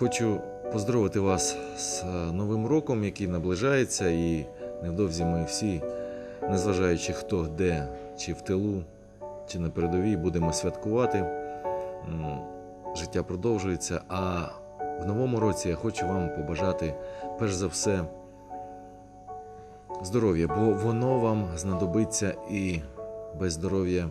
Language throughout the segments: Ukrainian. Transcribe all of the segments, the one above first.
Хочу поздоровити вас з е, Новим роком, який наближається, і невдовзі ми всі, незважаючи хто де, чи в тилу, чи на передовій, будемо святкувати. Життя продовжується. А в новому році я хочу вам побажати, перш за все, здоров'я, бо воно вам знадобиться і без здоров'я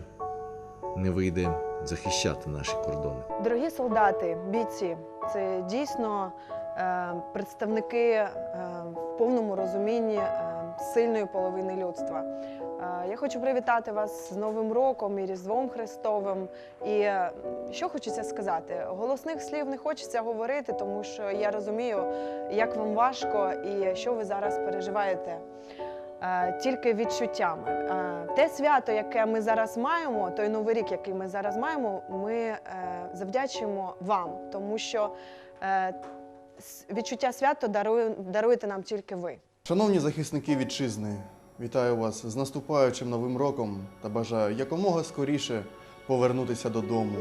не вийде захищати наші кордони. Дорогі солдати, бійці, це дійсно е, представники е, в повному розумінні е, сильної половини людства. Е, я хочу привітати вас з Новим роком і Різдвом Христовим. І е, що хочеться сказати? Голосних слів не хочеться говорити, тому що я розумію, як вам важко і що ви зараз переживаєте. Е, Тільки відчуттями. Е, Те свято, яке ми зараз маємо, той новий рік, який ми зараз маємо, ми е, завдячуємо вам, тому що відчуття дарує, даруєте нам тільки ви. Шановні захисники вітчизни, вітаю вас з наступаючим новим роком та бажаю якомога скоріше повернутися додому,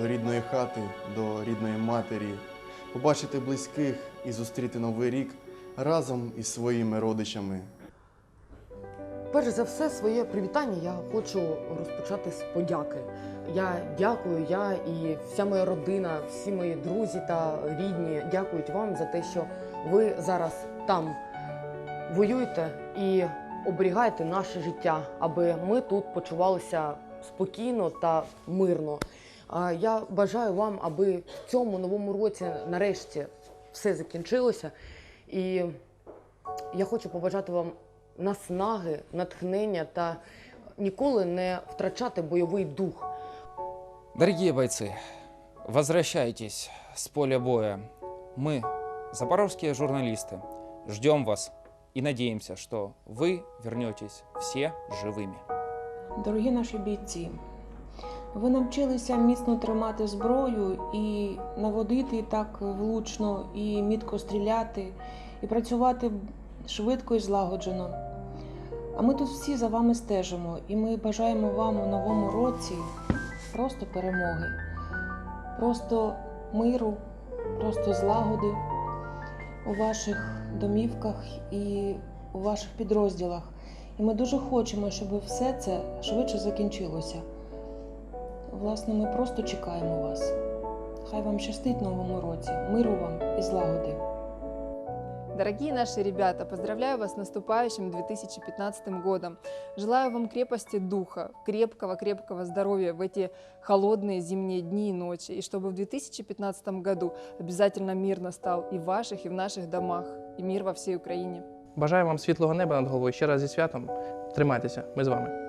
до рідної хати, до рідної матері, побачити близьких і зустріти новий рік разом із своїми родичами. Перш за все, своє привітання я хочу розпочати з подяки. Я дякую, я і вся моя родина, всі мої друзі та рідні дякують вам за те, що ви зараз там воюєте і оберігаєте наше життя, аби ми тут почувалися спокійно та мирно. Я бажаю вам, аби в цьому новому році нарешті все закінчилося. І я хочу побажати вам наснаги, натхнення та ніколи не втрачати бойовий дух. Дорогие бойцы, возвращайтесь с поля боя. Мы, запорожские журналисты, ждем вас и надеемся, что вы вернетесь все живыми. Дорогі наші бійці, ви навчилися міцно тримати зброю і наводити так влучно, і мітко стріляти, і працювати швидко і злагоджено. А ми тут всі за вами стежимо, і ми бажаємо вам у новому році просто перемоги, просто миру, просто злагоди у ваших домівках і у ваших підрозділах. І ми дуже хочемо, щоб все це швидше закінчилося. Власне, ми просто чекаємо вас. Хай вам щастить новому році, миру вам і злагоди. Дорогие наши ребята, поздравляю вас с наступающим 2015 годом. Желаю вам крепости духа, крепкого-крепкого здоровья в эти холодные зимние дни и ночи. И чтобы в 2015 году обязательно мир настал и в ваших, и в наших домах, и мир во всей Украине. Бажаю вам світлого неба над головою. Ще раз зі святом. Тримайтеся, ми з вами.